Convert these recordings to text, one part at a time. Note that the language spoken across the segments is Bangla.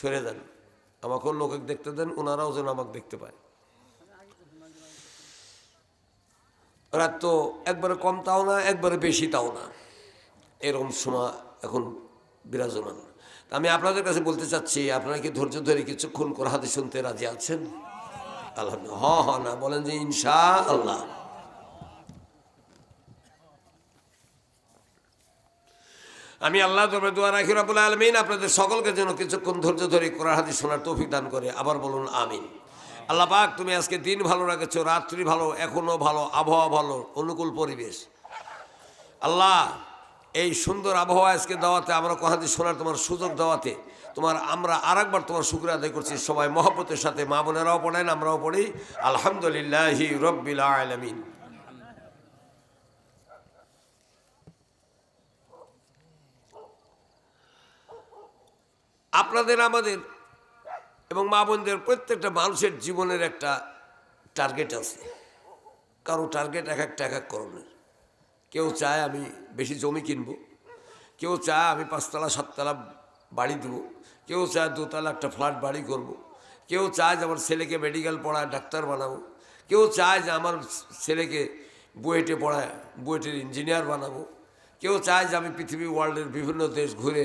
সরে যান আমাকেও লোকে দেখতে দেন ওনারাও যেন আমাকে দেখতে পায়। রাত তো একবারে কম তাও না, একবারে বেশি তাও না। এরকম সময় এখন বিরাজমান। আমি আপনাদের কাছে বলতে চাচ্ছি, আপনারা কি ধৈর্য ধরে কিছুক্ষণ করে হাতে শুনতে রাজি আছেন? আলহামদুলিল্লাহ হ না, বলেন যে ইনশা আল্লাহ আমি আল্লাহ তবে দোয়া রাখি রাবুল আলমিন, আপনাদের সকলকে যেন কিছুক্ষণ ধৈর্য ধরে কোরআন, হাদিস শোনার তৌফিক দান করে। আবার বলুন, আমিন। আল্লাহ পাক, তুমি আজকে দিন ভালো রাখেছো, রাত্রি ভালো এখনও ভালো, আবহাওয়া ভালো, অনুকূল পরিবেশ। আল্লাহ, এই সুন্দর আবহাওয়া আজকে দেওয়াতে, আমরা কোহাদি শোনার তোমার সুযোগ দেওয়াতে, তোমার আমরা আরেকবার তোমার শুক্রিয়া আদায় করছি সবাই মহব্বতের সাথে, মা বোনেরাও পড়েন, আমরাও পড়ি। আলহামদুলিল্লাহি রব্বিল আলমিন। আপনাদের, আমাদের এবং মা বোনদের প্রত্যেকটা মানুষের জীবনের একটা টার্গেট আছে কারও টার্গেট এক একটা, এক এক করণের কেউ চায় আমি বেশি জমি কিনবো, কেউ চায় আমি পাঁচতলা, সাততলা বাড়ি দেবো, কেউ চায় দোতলা একটা ফ্ল্যাট বাড়ি করব। কেউ চায় যে আমার ছেলেকে মেডিকেল পড়ায়, ডাক্তার বানাবো, কেউ চায় যে আমার ছেলেকে বুয়েটে পড়ায়, বুয়েটের ইঞ্জিনিয়ার বানাবো, কেউ চায় যে আমি পৃথিবী ওয়ার্ল্ডের বিভিন্ন দেশ ঘুরে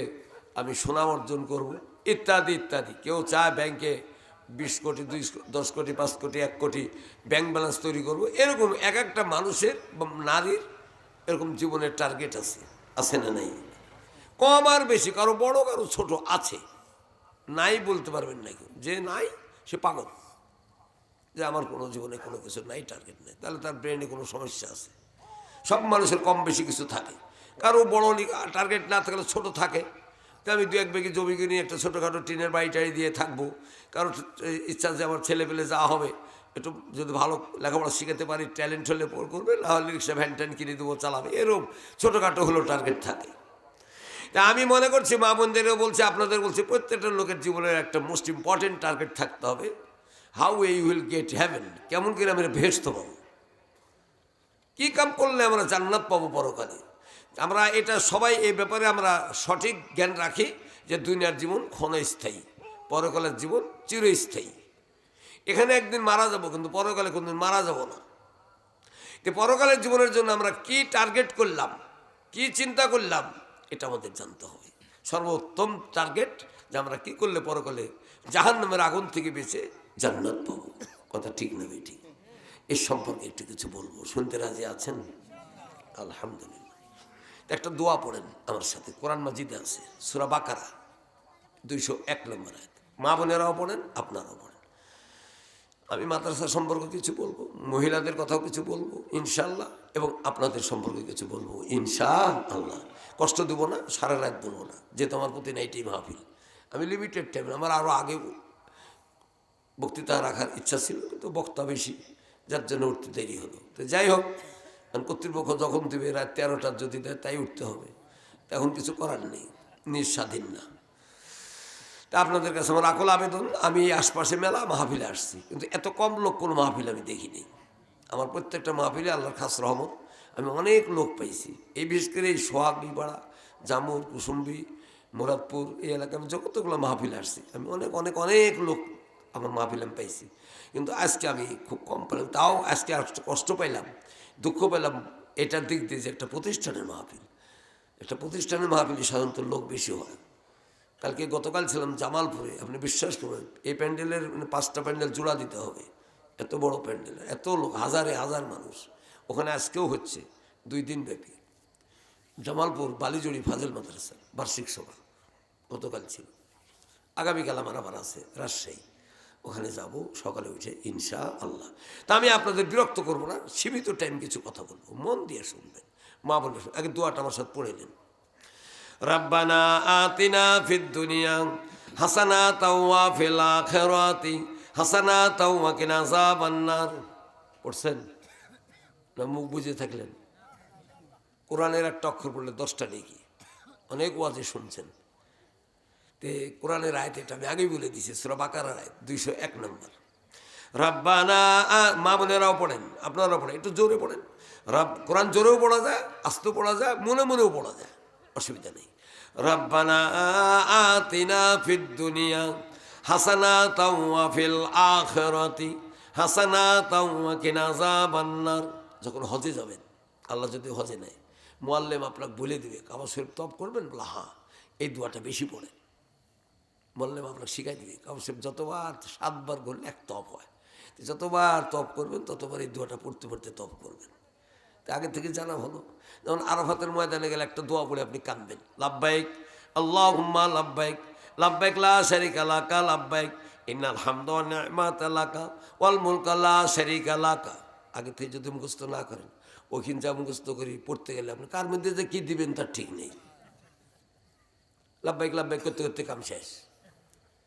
আমি সুনাম অর্জন করব। ইত্যাদি ইত্যাদি। কেউ চায় ব্যাংকে বিশ কোটি, দুই দশ কোটি, পাঁচ কোটি, এক কোটি ব্যাংক ব্যালেন্স তৈরি করব। এরকম এক একটা মানুষের নারীর এরকম জীবনের টার্গেট আছে আছে না নাই? কম আর বেশি, কারও বড়, কারও ছোট আছে। নাই বলতে পারবেন না কেউ। যে নাই, সে পাগল। যে আমার কোনো জীবনে কোনো কিছু নাই টার্গেট নেই। তাহলে তার ব্রেনে কোনো সমস্যা আছে। সব মানুষের কম বেশি কিছু থাকে। কারও বড় টার্গেট না থাকলে ছোট থাকে। তো আমি দু এক বেগে জমি কিনে একটা ছোটোখাটো টিনের বাড়ি টাড়ি দিয়ে থাকব। কারও ইচ্ছা যে আমার ছেলে পেলে যা হবে। একটু যদি ভালো লেখাপড়া শিখাতে পারি, ট্যালেন্ট হলে পর করবে নাহলে রিক্সা, ভ্যান ট্যান কিনে দেবো, চালাবে। এরকম ছোটোখাটো হলো টার্গেট থাকে। তা আমি মনে করছি, মা বোনদেরও বলছি, আপনাদের বলছি, প্রত্যেকটা লোকের জীবনের একটা মোস্ট ইম্পর্টেন্ট টার্গেট থাকতে হবে। হাউ এই উইল গেট হ্যাভেন কেমন করে আমি ভেস্ত পাবো কী কাম করলে আমরা জান্নাত পাবো পরকালে? আমরা এটা সবাই এই ব্যাপারে আমরা সঠিক জ্ঞান রাখি যে দুনিয়ার জীবন ক্ষণস্থায়ী, পরকালের জীবন চিরস্থায়ী। এখানে একদিন মারা যাব, কিন্তু পরকালে কোনদিন মারা যাব না। তো পরকালের জীবনের জন্য আমরা কি টার্গেট করলাম, কি চিন্তা করলাম, এটা আমাদের জানতে হবে। সর্বোত্তম টার্গেট যে আমরা কি করলে পরকালে জাহান নামের আগুন থেকে বেঁচে জান্নাত পাবো। কথা ঠিক না বেটি এর সম্পর্কে একটু কিছু বলব। শুনতে রাজি আছেন? আলহামদুলিল্লাহ। একটা দোয়া পড়েন আমার সাথে, কোরআন মাজিদে আছে, সুরা বাকারা, দুইশো এক নম্বর আয়াত। মা বোনেরাও পড়েন, আপনারাও পড়েন। আমি মাদ্রাসা সম্পর্কে কিছু বলব, মহিলাদের কথাও কিছু বলব ইনশাল্লাহ এবং আপনাদের সম্পর্কে কিছু বলব ইনশা আল্লাহ কষ্ট দেবো না, সারা রাত বলব না, যে তোমার প্রতি নাইটেই মাহফিল আমি লিমিটেড টাইম আমার আরও আগে বক্তৃতা রাখার ইচ্ছা ছিল, কিন্তু বক্তা বেশি, যার জন্য উঠতে দেরি হলো। তো যাই হোক কারণ কর্তৃপক্ষ যখন দেবে, রাত তেরোটার যদি দেয়, তাই উঠতে হবে। এখন কিছু করার নেই, নিঃস্বাধীন না। তা আপনাদের কাছে আমার আকল আবেদন, আমি আশপাশে মেলা মাহফিলে আসছি, কিন্তু এত কম লোক কোনো মাহফিল আমি দেখিনি। আমার প্রত্যেকটা মাহফিলে আল্লাহর খাস রহমত, আমি অনেক লোক পাইছি। এই বিশেষ করে এই সোহাগ, বিপাড়া, জামুর, কুসুম্বি, মুরাদপুর, এই এলাকায় আমি যতগুলো মাহফিল আসছি, আমি অনেক অনেক অনেক লোক আমার মাহফিল আমি পাইছি। কিন্তু আজকে আমি খুব কম পেলাম তাও আজকে কষ্ট পাইলাম, দুঃখ পেলাম এটার দিক দিয়ে যে একটা প্রতিষ্ঠানের মাহফিল। একটা প্রতিষ্ঠানের মাহফিলে সাধারণত লোক বেশি হয়। কালকে গতকাল ছিলাম জামালপুরে, আপনি বিশ্বাস করবেন, এই প্যান্ডেলের মানে পাঁচটা প্যান্ডেল জোড়া দিতে হবে। এত বড় প্যান্ডেল, এত লোক হাজারে হাজার মানুষ। ওখানে আজকেও হচ্ছে দুই দিন ব্যাপী। জামালপুর বালিজড়ি ফাজেল মাদ্রাসা, বার্ষিক সভা গতকাল ছিল। আগামীকাল আমার আবার আছে, রাজশাহী। ওখানে যাব, সকালে উঠে ইনশা আল্লাহ তা আমি আপনাদের বিরক্ত করব না, সীমিত টাইম কিছু কথা বলব। মন দিয়ে শুনবেন। মা বলবে, আগে দোয়াটা আমার সাথে পড়ে নেন। রব্বানা আতিনা ফিদ দুনিয়া হাসানা তাওয়া ফিল আখিরাতি হাসানা তাওয়া কিনা যাবান্নার পড়ছেন? না, মুখ বুঝে থাকলেন। কোরআনের একটা অক্ষর পড়লে দশটা নেকি? অনেক ওয়াজে শুনছেন। তে কোরআনের আয়তে এটা আমি আগেই বলে দিছি সুরা বাকার আয় দুইশো এক নম্বর। রাব্বানা মা বোনেরাও পড়েন, আপনারাও পড়েন, একটু জোরে পড়েন। রব, কোরআন জোরেও পড়া যায় আস্তেও পড়া যায়, মনে মনেও পড়া যায়, অসুবিধা নেই। রব্বানা, আতিনা ফিদ দুনিয়া হাসানা তাওয়া ফিল আখিরাতি হাসানা তাওয়া কিনা যাবান্নার যখন হজে যাবেন, আল্লাহ যদি হজে নেয় মোয়াল্লেম আপনাকে বলে দিবে কাবা শরীফ তপ করবেন? বলে হ্যাঁ। এই দোয়াটা বেশি পড়ে বললাম আপনাকে শিখাই দিবি। শরীফ যতবার সাতবার করলে এক তপ হয়। যতবার তপ করবেন, ততবার এই দোয়াটা পড়তে পড়তে তপ করবেন। তা আগে থেকে জানা ভালো যেমন আরাফাতের ময়দানে গেলে একটা দোয়া পড়ে আপনি কাঁদবেন। লাভবাইক আল্লাহ হুম্মা লাভবাইক লাভবাইক লা শারিকা লাকা লাভবাইক ইন্নাল হামদ ওয়া নি'মাত লাকা, ওয়াল মুলকা লা শারিকা লাকা। আগে থেকে যদি মুখস্থ না করেন ওখানে যা মুখস্থ করি পড়তে গেলে আপনি কার মধ্যে যে কী দিবেন তার ঠিক নেই। লাভবাইক লাভবাইক করতে করতে কাম শেষ।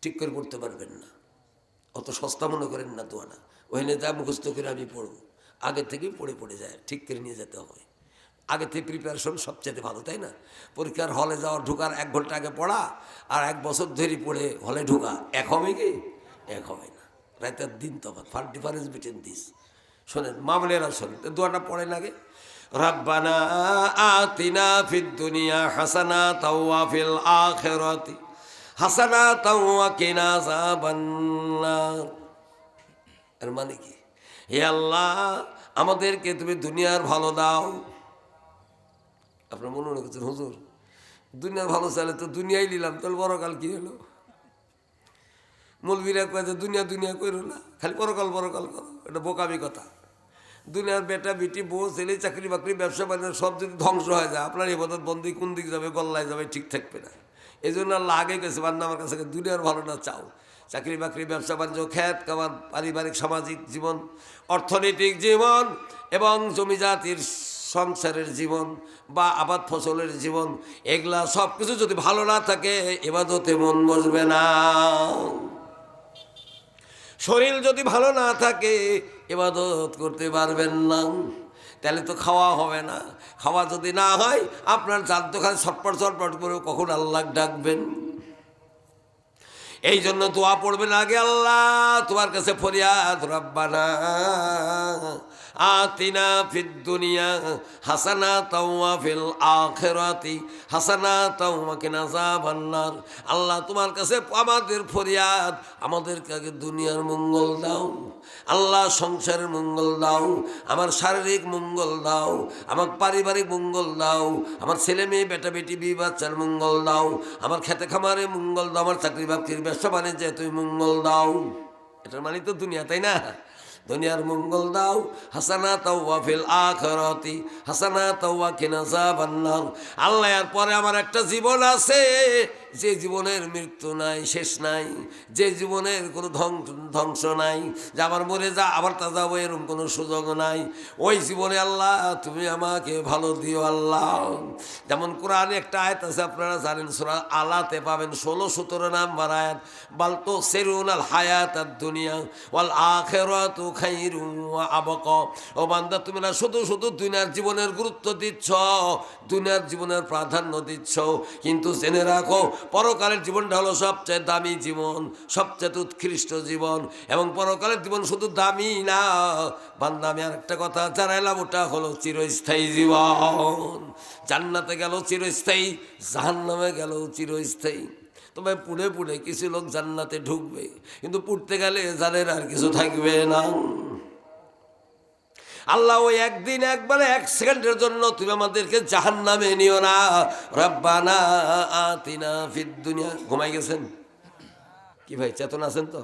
ঠিক করে পড়তে পারবেন না। অত সস্তা মনে করেন না দোয়ানা। ওখানে যা মুখস্থ করে আমি পড়ব। আগে থেকেই পড়ে পড়ে যায়, ঠিক করে নিয়ে যেতে হয়। আগে থেকে প্রিপারেশন সবচেয়ে ভালো, তাই না? পরীক্ষার হলে যাওয়ার ঢোকার এক ঘণ্টা আগে পড়া আর এক বছর ধরে পড়ে হলে ঢোকা। এক হবে কি? এক হবে না। রাতের দিন তফাৎ। ফার ডিফারেন্স বিটুইন দিস শোনেন মামলেরা শোনেন দোয়াটা আগে। রব্বানা আতিনা ফিদ দুনিয়া হাসানা তাওয়া ফিল আখিরাতি। হাসানা কিনা মানে কি? হে আল্লাহ, আমাদেরকে তুমি দুনিয়ার ভালো দাও। আপনার মনে মনে করছেন, হুজুর, দুনিয়ার ভালো চাইলে তো দুনিয়াই নিলাম, তাহলে বড়কাল কি হলো? মৌলবীরা কয়ে যে দুনিয়া দুনিয়া করো না, খালি পরকাল পরকাল করো, এটা বোকামি কথা। দুনিয়ার বেটা বেটি, বউ, ছেলে, চাকরি বাকরি, ব্যবসা বাণিজ্য, সব যদি ধ্বংস হয়ে যায়, আপনার এবাদত বন্দি কোন দিক যাবে, গল্লায় যাবে, ঠিক থাকবে না। এই জন্য আল্লাহ আগে গেছে বান্না আমার কাছে দুনিয়ার ভালোটা চাও। চাকরি বাকরি, ব্যবসা বাণিজ্য, খ্যাত কামার পারিবারিক, সামাজিক জীবন, অর্থনৈতিক জীবন এবং জমি জাতির সংসারের জীবন বা আবাদ ফসলের জীবন, এগুলা সব কিছু যদি ভালো না থাকে, এবাদতে মন বসবে না। শরীর যদি ভালো না থাকে, এবাদত করতে পারবেন না। তাহলে তো খাওয়া হবে না। খাওয়া যদি না হয়, আপনার চার দোকান ছটপট ছটপট করে কখন আল্লাহ ডাকবেন। এই জন্য তোয়া পড়বে না আগে আল্লাহ, তোমার কাছে ফরিয়াদ, রব্বানা আতিনা ফিদ দুনিয়া হাসানা তাওয়া ফিল আখিরাতি হাসানা তাওয়া কিনা যাবান্নার আল্লাহ তোমার কাছে আমাদের ফরিয়াদ, আমাদেরকে আগে দুনিয়ার মঙ্গল দাও। আল্লাহ সংসারের মঙ্গল দাও, আমার শারীরিক মঙ্গল দাও, আমার পারিবারিক মঙ্গল দাও, আমার ছেলে মেয়ে, বেটা বেটি বি বাচ্চার মঙ্গল দাও, আমার খেতে খামারে মঙ্গল দাও, আমার চাকরি বাকরির ব্যবসা বাণিজ্যে তুমি মঙ্গল দাও। এটার মানে তো দুনিয়া, তাই না? দুনিয়ার মঙ্গল দাও। হাসানা তাওয়া ফিল আখরাতি হাসানা তাওয়া কিনা যাবান্নার। আল্লাহ এর পরে আমার একটা জীবন আছে। যে জীবনের মৃত্যু নাই, শেষ নাই, যে জীবনের কোনো ধ্বংস ধ্বংস নাই, যে আবার মরে যা, আবার তা যাব এরকম কোনো সুযোগ নাই। ওই জীবনে আল্লাহ, তুমি আমাকে ভালো দিও আল্লাহ। যেমন কোরআনে একটা আয়াত আছে, আপনারা জানেন, সুরা আলাতে পাবেন ষোলো সতেরো নাম্বার আয়াত বালতো সেরুন আল হায়াত আর দুনিয়া ওয়াল আখেরাতু খাইরু আবক। ও বান্দা, তুমি না শুধু শুধু দুনিয়ার জীবনের গুরুত্ব দিচ্ছ, দুনিয়ার জীবনের প্রাধান্য দিচ্ছ, কিন্তু জেনে রাখো পরকালের জীবনটা হলো সবচেয়ে দামি জীবন, সবচেয়ে উৎকৃষ্ট জীবন, এবং পরকালের জীবন শুধু দামি না। বান্দামি আর একটা কথা জানাইলাম, ওটা হলো চিরস্থায়ী জীবন। জান্নাতে গেল চিরস্থায়ী, জাহান্নামে গেল চিরস্থায়ী। তবে পুড়ে পুড়ে কিছু লোক জান্নাতে ঢুকবে, কিন্তু পুড়তে গেলে জানের আর কিছু থাকবে না। আল্লাহ ওই একদিন একবারে এক সেকেন্ডের জন্য তুমি আমাদেরকে জাহান নামে নিও না। রব্বানা আতিনা ফিদ দুনিয়া। ঘুমাই গেছেন? কি ভাই, চেতন আছেন তো?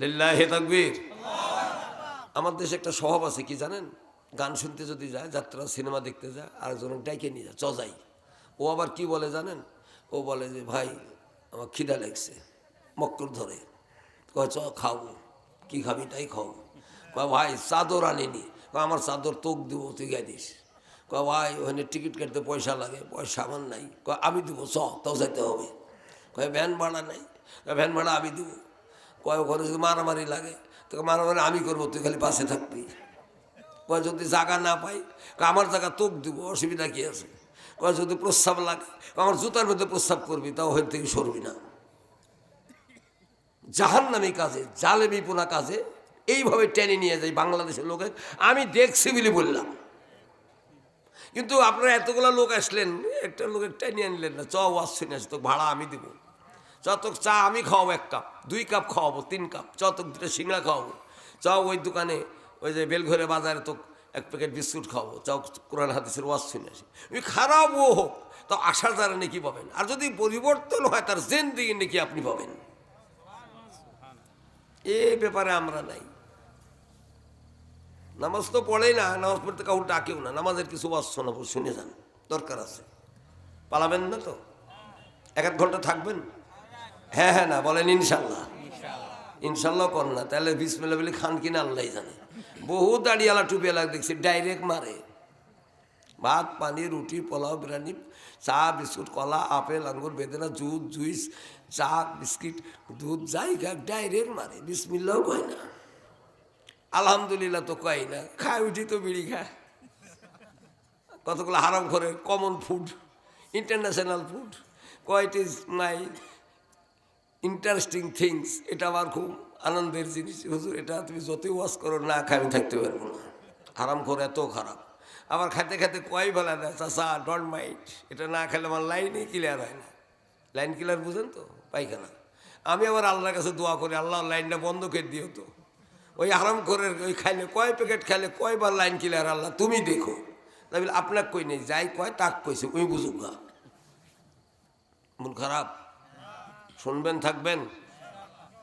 লিল্লাহে তাকবীর। আমার দেশে একটা স্বভাব আছে, কি জানেন? গান শুনতে যদি যায়, যাত্রা, সিনেমা দেখতে যায়, আরেকজন ডাইকে নিয়ে যায় চজাই ও আবার কি বলে জানেন? ও বলে যে, ভাই, আমার খিদা লাগছে মক্কর ধরে। চ খাব কি খাবি তাই খাব বা ভাই, চাদর আনিনি। আমার চাদর তোক দিব, তুই গাই দিস। কয়, ভাই, ওখানে টিকিট কাটতে পয়সা লাগে, পয়সা আমার নাই। কয়, আমি দিব, চ তাও যাইতে হবে। কয়, ভ্যান ভাড়া নাই। ভ্যান ভাড়া আমি দিব। কয়, ওখানে যদি মারামারি লাগে তোকে মারামারি আমি করব, তুই খালি পাশে থাকবি। কয়, যদি জায়গা না পাই আমার জায়গা তোক দিব, অসুবিধা কি আছে? কয়, যদি প্রস্রাব লাগে আমার জুতার মধ্যে প্রস্রাব করবি, তাও ওখান থেকে সরবি না। জাহান্নামি কাজে, জালেমি পোনা কাজে এইভাবে টেনে নিয়ে যায় বাংলাদেশের লোকের আমি দেখছি বলে বললাম। কিন্তু আপনারা এতগুলো লোক আসলেন, একটা লোক নিয়ে আনলেন না। চ, ওয়াজ শুনে আসে ভাড়া আমি দেব। যতক চা আমি খাওয়াবো এক কাপ, দুই কাপ খাওয়াবো, তিন কাপ, যতক দুটো সিংড়া খাওয়াবো। চ, ওই দোকানে, ওই যে বেলঘরে বাজারে তো এক প্যাকেট বিস্কুট খাওয়াবো। চ, কোরআন হাদিসের ওয়াজ শুনে আসি। ওই খারাপও হোক, তো আশার দ্বারা নাকি পাবেন। আর যদি পরিবর্তন হয়, তার জেন দিকে নাকি আপনি পাবেন। এ ব্যাপারে আমরা নাই। নামাজ তো পড়েই না, নামাজ পড়তে কাউ ডাকেও না, নামাজের কিছু শোনাবো শুনে যান, দরকার আছে। পালাবেন না তো? এক এক ঘণ্টা থাকবেন? হ্যাঁ হ্যাঁ না, বলেন ইনশাল্লাহ। ইনশাল্লাহ কর না, তাহলে বিসমিল্লা বলে খান কিনা আল্লাহ জানে। বহু দাড়িয়ালা টুপিয়ালা দেখছি, ডাইরেক্ট মারে। ভাত, পানি, রুটি, পোলাও, বিরিয়ানি, চা, বিস্কুট, কলা, আপেল, আঙ্গুর, বেদনা, দুধ, জুইস, চা, বিস্কিট, দুধ, যাই ডাইরেক্ট মারে বিসমিল্লাও কয় না। আলহামদুলিল্লাহ তো কয় না, খায় উঠি তো বিড়ি খায়। কতগুলো হারাম করে কমন ফুড ইন্টারন্যাশনাল ফুড কয়ট ইজ মাই ইন্টারেস্টিং থিংস এটা আমার খুব আনন্দের জিনিস। হুজুর, এটা তুমি যতই ওয়াশ করো, না খাই আমি থাকতে পারব না। আরাম করে, এত খারাপ। আবার খাইতে খাইতে কয় বেলা না চাষা ডন্ট মাইট এটা না খেলে আমার লাইনই ক্লিয়ার হয় না। লাইন ক্লিয়ার বুঝেন তো? পাইখানা আমি আবার আল্লাহর কাছে দোয়া করি, আল্লাহ, লাইনটা বন্ধ করে দিও তো। ওই আরাম করে ওই খাইলে কয় প্যাকেট খাইলে কয়বার লাইন ক্লিয়ার আল্লাহ তুমি দেখো। তাই বলে আপনার কই নেই? যাই কয় তাক কইছে ওই বুঝুক গা মন খারাপ? শুনবেন থাকবেন?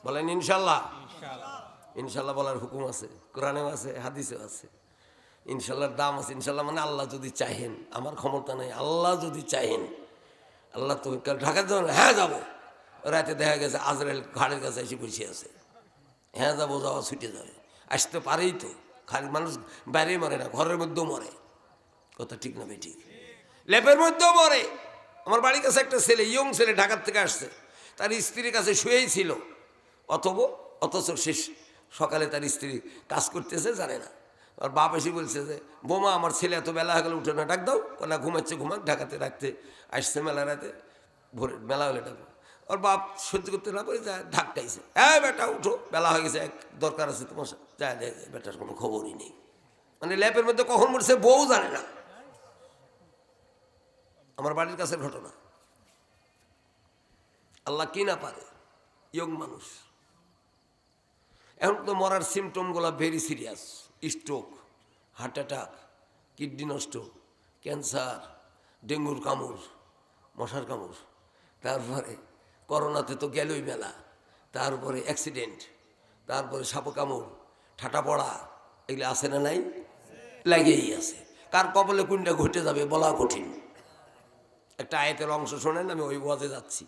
বলেন ইনশাল্লাহ। ইনশাল্লাহ। বলার হুকুম আছে কোরআনেও আছে হাদিসেও আছে। ইনশাল্লাহর দাম আছে ইনশাল্লাহ মানে আল্লাহ যদি চাহেন আমার ক্ষমতা নেই আল্লাহ যদি চাহেন আল্লাহ তুমি কাল ঢাকাতে যাব হ্যাঁ যাব। রাতে দেখা গেছে আজরাইল ঘাড়ের কাছে এসে বসে আছে। হ্যাঁ যাব, যাওয়া ছুটে যাবে। আসতে পারেই তো, খালি মানুষ বাইরে মরে না, ঘরের মধ্যেও মরে। কথা ঠিক না ভাই, ঠিক। লেপের মধ্যেও মরে। আমার বাড়ির কাছে একটা ছেলে, ইয়ং ছেলে ঢাকার থেকে আসছে। তার স্ত্রীর কাছে শুয়েই ছিল। অথব, অথচ শেষ সকালে তার স্ত্রী কাজ করতেছে, জানে না। আর বাপ এসে বলছে যে, বোমা, আমার ছেলে এত বেলা হয়ে গেলে, উঠে না, ডাক দাও। কলা ঘুমাচ্ছে, ঘুমাক, ঢাকাতে রাখতে আসছে মেলা রাতে। ভোরে, মেলা হলে ডাকো ওর বাপ সহ্য করতে না পারে যা ধাক্কাইছে হ্যাঁ বেটা উঠো বেলা হয়ে গেছে এক দরকার আছে তোমার সাথে। যা যা যা, বেটার কোনো খবরই নেই। মানে ল্যাপের মধ্যে কখন মরছে বউ জানে না। আমার বাড়ির কাছের ঘটনা। আল্লাহ কি না পারে ইয়ং মানুষ। এখন তো মরার সিমটমগুলো very serious stroke heart attack kidney নষ্ট ক্যান্সার ডেঙ্গুর কামড় মশার কামড়। তারপরে করোনাতে তো গেলই মেলা। তারপরে অ্যাক্সিডেন্ট তারপরে সাপ কামড় ঠাটা পড়া এগুলো আছে না নাই? লাগেই আছে। কার কপালে কোনটা ঘটে যাবে বলা কঠিন। একটা আয়তের অংশ শোনেন, আমি ওই ওয়াজে যাচ্ছি।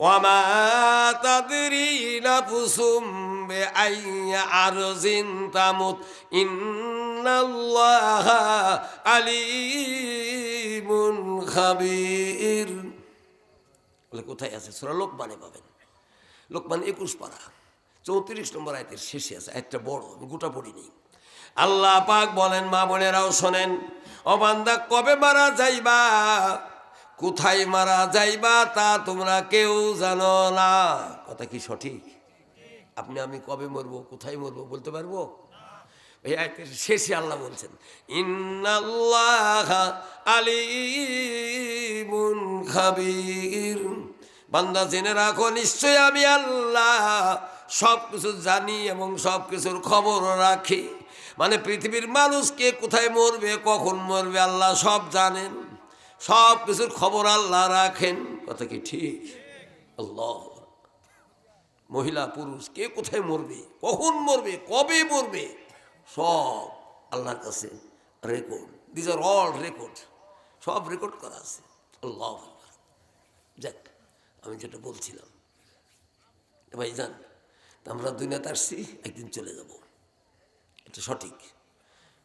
ওয়ামা আলিমুন খাবীর। বলে, কোথায় আছে? সূরা লোকমানে পাবেন। লোকমান একুশ পারা। চৌত্রিশ নম্বর আয়তের শেষে আছে, আয়তটা বড়, আমি গোটা পড়ি নেই। আল্লাহ পাক বলেন, মা বোনেরাও শোনেন অবান্দা কবে মারা যাইবা? কোথায় মারা যাইবা তা তোমরা কেউ জানো না। কথা কি সঠিক? আপনি, আমি কবে মরবো, কোথায় মরবো বলতে পারব? শেষে আল্লাহ বলছেন, ইন্নাল্লাহ আলিমুন খাবির। বান্দা জেনে রাখো নিশ্চয় আমি আল্লাহ সব কিছু জানি এবং সব কিছুর খবর রাখি। মানে পৃথিবীর মানুষকে কোথায় মরবে, কখন মরবে, আল্লাহ সব জানেন। সব কিছুর খবর আল্লাহ রাখেন। কথা কি ঠিক? আল্লাহ। মহিলা, পুরুষ, কে কোথায় মরবে, কখন মরবে, কবে মরবে, সব আল্লাহর কাছে record these are all record সব রেকর্ড করা আছে। আল্লাহ যাক, আমি যেটা বলছিলাম। ভাই যান আমরা দুনিয়াতে আসছি, একদিন চলে যাব। এটা সঠিক।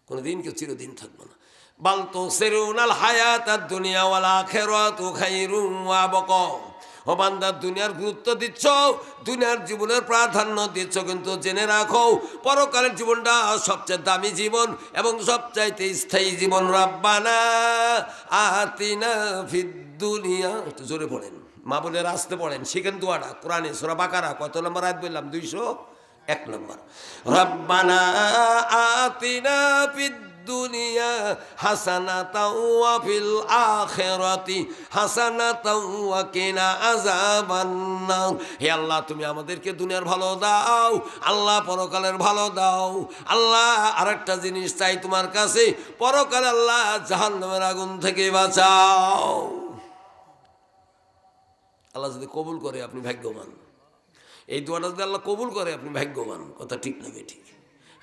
কোনো দিন কেউ চিরদিন থাকব না। বাল তো সেরুনাল হায়াত আর দুনিয়া ওয়ালা খেরাত খাইরুম ওয়া বক ও দুনিয়ার গুরুত্ব দিচ্ছ, দুনিয়ার জীবনের প্রাধান্য দিচ্ছ, কিন্তু জেনে রাখো, পরকালের জীবনটা সবচেয়ে দামি জীবন এবং সবচাইতে স্থায়ী জীবন রাব্বানা আতিনা ফিদ দুনিয়া। একটু জোরে পড়েন। মা বলে আসতে পড়েন, শিখেন দোয়াটা, কোরআনে সোরা বাকারা, কত নম্বর আয়াত বললাম? দুইশো এক নম্বর। রব্বানা আতিনা ফিদ দুনিয়া, হাসানাতাও ওয়া ফিল আখিরাতি, হাসানাতাও ওয়া কিনা আযাবান্নার হে আল্লাহ, তুমি আমাদেরকে দুনিয়ার ভালো দাও, আল্লাহ পরকালের ভালো দাও। আল্লাহ, আরেকটা জিনিস চাই তোমার কাছে, পরকালে আল্লাহ জাহান্নামের আগুন থেকে বাঁচাও। আল্লাহ যদি কবুল করে, আপনি ভাগ্যবান। এই দোয়াটা যদি আল্লাহ কবুল করে, আপনি ভাগ্যবান। কথা ঠিক না ঠিক।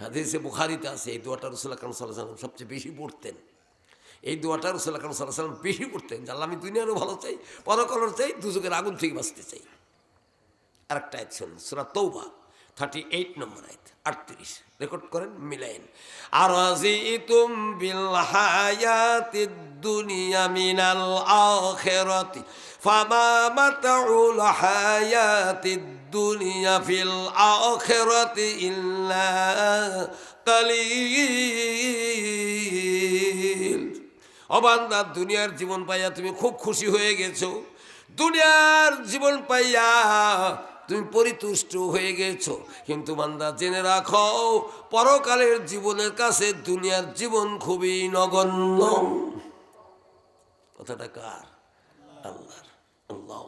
হাদিসে বুখারিতে আছে, এই দোয়াটা রসুল্লাহ কাম সাল্লাহ সাল্লাম সবচেয়ে বেশি পড়তেন। এই দোয়াটা রসুল্লাহ কাম সাল্লাহ সাল্লাম বেশি পড়তেন, যে আমি দুনিয়ারও ভালো চাই, পরকলর চাই দুজকের আগুন থেকে বাঁচতে চাই। আরেকটা আয়াত শুনুন, সুরা তৌবা থার্টি এইট নম্বর আয়াত আটত্রিশ। রেকর্ড করেন, মিলাইন। আর তুম বিল হায়াতি দুনিয়া মিনাল দুনিয়ার জীবন পাইয়া তুমি খুব খুশি হয়ে গেছো। দুনিয়ার জীবন পাইয়া তুমি পরিতুষ্ট হয়ে গেছো। কিন্তু বান্দা, জেনে রাখো, পরকালের জীবনের কাছে দুনিয়ার জীবন খুবই নগণ্য। কথাটা কার? আল্লাহর। আল্লাহ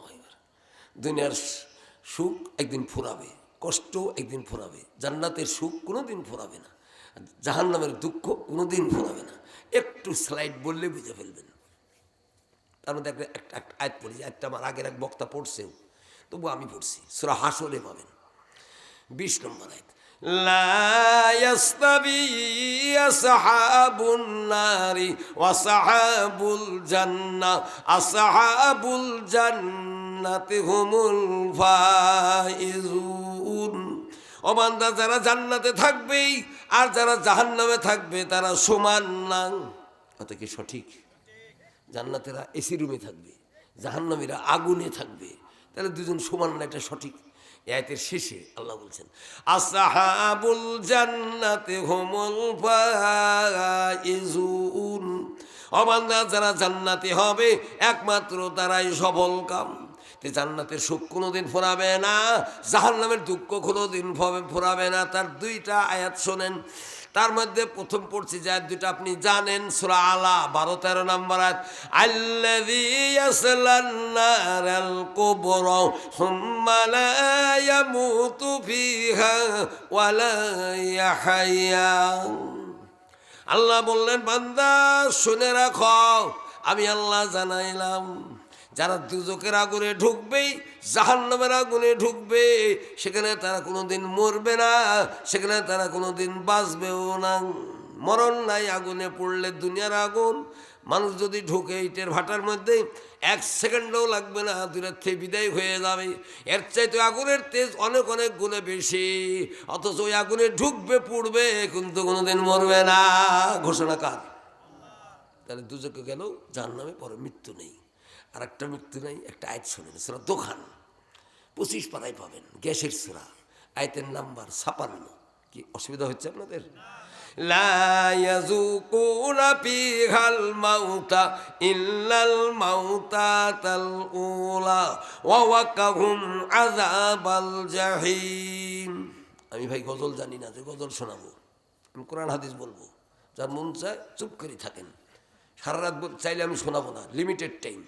দুনিয়ার সুখ একদিন ফুরাবে, কষ্ট একদিন ফুরাবে, জান্নাতের সুখ কোনোদিন ফুরাবে না জাহান্নামের দুঃখ কোনোদিন ফুরাবে না। একটু স্লাইড বললে বুঝে ফেলবেন। তার মধ্যে একটা একটা আয়াত পড়েছি একটা আমার আগের এক বক্তা পড়ছেও। তবু আমি পড়ছি সুরা হাসরে পাবেন বিশ নম্বর আয়াত لا يستوي أصحاب النار وأصحاب الجنة أصحاب الجنة هم الفائزون ও বান্দা যারা জান্নাতে থাকবে আর যারা জাহান্নামে থাকবে তারা সমান না কত কি সঠিক জান্নাতেরা এসি রুমে থাকবে জাহান্নামীরা আগুনে থাকবে তাহলে দুজন সমান না, এটা সঠিক। এই আয়াতের শেষে আল্লাহ বলছেন, আসাহাবুল জান্নাতে হোমল ফাইজুন। অবান্ধা যারা জান্নাতে হবে, একমাত্র তারাই সফল কাম। তে জান্নাতের সুখ কোনোদিন ফোরাবে না, জাহান্নামের দুঃখ কোনোদিন ফোরাবে না। তার দুইটা আয়াত শোনেন তার মধ্যে প্রথম পড়ছি যে দুইটা আপনি জানেন, সুরা আলা বারো, তেরো নম্বর আল্লাহ বললেন, বান্দা, শুনে রাখো, আমি আল্লাহ জানাইলাম। যারা দুজকের আগুনে ঢুকবেই জাহান্নামের আগুনে ঢুকবে, সেখানে তারা কোনোদিন মরবে না, সেখানে তারা কোনোদিন বাঁচবেও না। মরণ নাই, আগুনে পড়লে দুনিয়ার আগুন। মানুষ যদি ঢুকে ইটের ভাটার মধ্যে, এক সেকেন্ডও লাগবে না দূরের থেকে বিদায় হয়ে যাবে। এর চাইতে আগুনের তেজ অনেক অনেক গুণে বেশি। অথচ ওই আগুনে ঢুকবে, পুড়বে, কিন্তু কোনোদিন মরবে না। ঘোষণা কার? তাহলে দুজকে গেলেও যার নামে পরে মৃত্যু নেই। আর একটা মুক্তি নাই, একটা আয়াত শোনেন, সুরা দোকান পঁচিশ পাতায় পাবেন, গ্যাসের সেরা, আয়তের নাম্বার ছাপান্ন। কি অসুবিধা হচ্ছে আপনাদের? আমি ভাই গজল জানি না, যে গজল শোনাবো, আমি কোরআন হাদিস বলব। যার মন চায় চুপ করে থাকেন। সারা রাত চাইলে আমি শোনাবো না লিমিটেড টাইম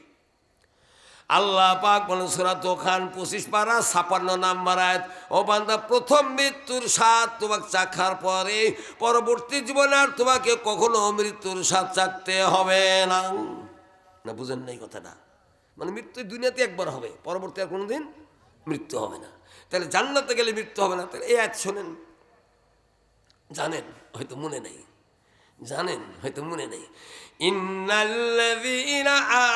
আল্লাহ পাক সুরাত খান পঁচিশ পারা, ছাপান্ন নাম্বার আয়াত, ও বান্দা, প্রথম মৃত্যুর স্বাদ তোমাকে চাখার পরে পরবর্তী জীবনে আর তোমাকে কখনো মৃত্যুর স্বাদ চাকতে হবে না। না, বুঝেন নাই কথাটা? মানে মৃত্যু দুনিয়াতে একবার হবে, পরবর্তী আর কোনোদিন মৃত্যু হবে না। তাহলে জান্নাতে গেলে মৃত্যু হবে না, তাহলে এই আয়াত শোনেন। জানেন, হয়তো মনে নেই। জানেন, হয়তো মনে নেই। ইন্নাল্লাযীনা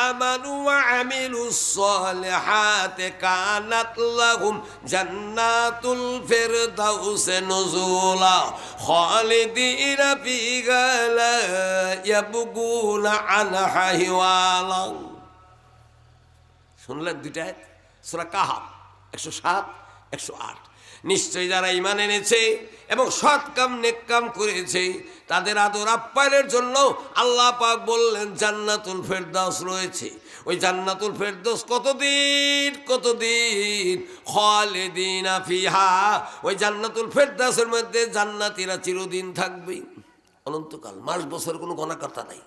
আমানু ওয়া আমিলুস সালিহাতি কানাত লাহুম জান্নাতুল ফিরদাউস নুজুলা খালিদিনা ফিহা লা ইয়াবগুনা আনহা হিওয়ালা শুনলেন দুইটা সূরা কাহাব একশো সাত, একশো আট। নিশ্চয়ই যারা ইমান এনেছে এবং সৎ কাম, নেক কাম করেছে তাদের আদর আপ্যায়নের জন্য আল্লাহ পাক বললেন, জান্নাতুল ফেরদাস রয়েছে। ওই জান্নাতুল ফেরদোস কতদিন কতদিন? খালিদিনা আফিহা ওই জান্নাতুল ফেরদাসের মধ্যে জান্নাতিরা চিরদিন থাকবে। অনন্তকাল, মাস, বছর কোনো গণাকর্তা নাই।